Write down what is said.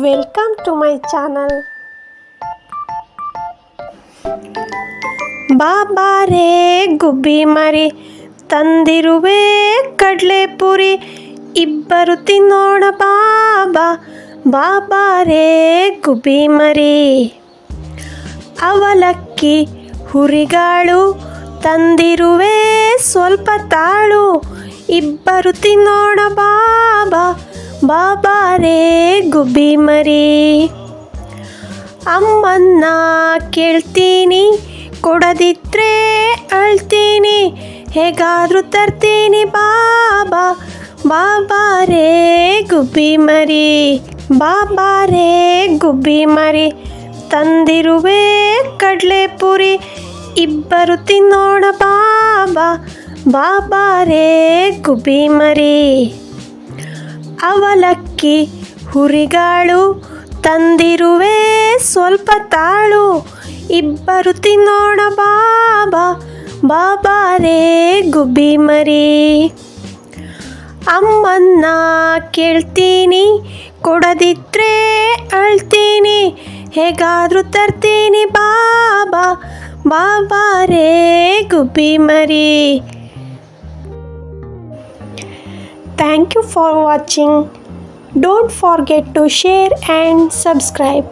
Welcome to my channel ಬಾಬಾರೇ, ಗುಬ್ಬಿ ಮರಿ, ತಂದಿರುವೆ ಕಡಲೆಪುರಿ, ಇಬ್ಬರು ತಿನ್ನೋಣ ಬಾಬಾ, ಬಾಬಾರೇ, ಗುಬ್ಬಿ ಮರಿ. ಅವಲಕ್ಕಿ, ಹುರಿಗಾಳು, ತಂದಿರುವೆ ಸ್ವಲ್ಪ ತಾಳು, ಇಬ್ಬರು ತಿನ್ನೋಣ ಬಾಬಾ ಬಾಬಾರೇ ಗುಬ್ಬಿ ಮರಿ. ಅಮ್ಮನ್ನ ಕೇಳ್ತೀನಿ, ಕೊಡದಿದ್ರೆ ಅಳ್ತೀನಿ, ಹೇಗಾದರೂ ತರ್ತೀನಿ ಬಾಬಾ ಬಾಬಾ ರೇ ಗುಬ್ಬಿ ಮರಿ ಬಾಬಾ ರೇ ಗುಬ್ಬಿ ಮರಿ. ತಂದಿರುವೆ ಕಡಲೆಪುರಿ, ಇಬ್ಬರು ತಿನ್ನೋಣ ಬಾಬಾ ಬಾಬಾ ರೇ ಗುಬ್ಬಿ ಮರಿ. ಅವಲಕ್ಕಿ ಹುರಿಗಾಳು, ತಂದಿರುವೆ ಸ್ವಲ್ಪ ತಾಳು. ಇಬ್ಬರು ತಿನ್ನೋಣ ಬಾಬಾ ಬಾಬಾರೇ ಗುಬ್ಬಿ ಮರಿ. ಅಮ್ಮನ್ನ ಕೇಳ್ತೀನಿ, ಕೊಡದಿದ್ರೆ ಅಳ್ತೀನಿ, ಹೇಗಾದ್ರೂ ತರ್ತೀನಿ ಬಾಬಾ ಬಾಬಾರೇ ಗುಬ್ಬಿ ಮರಿ. Thank you for watching. Don't forget to share and subscribe.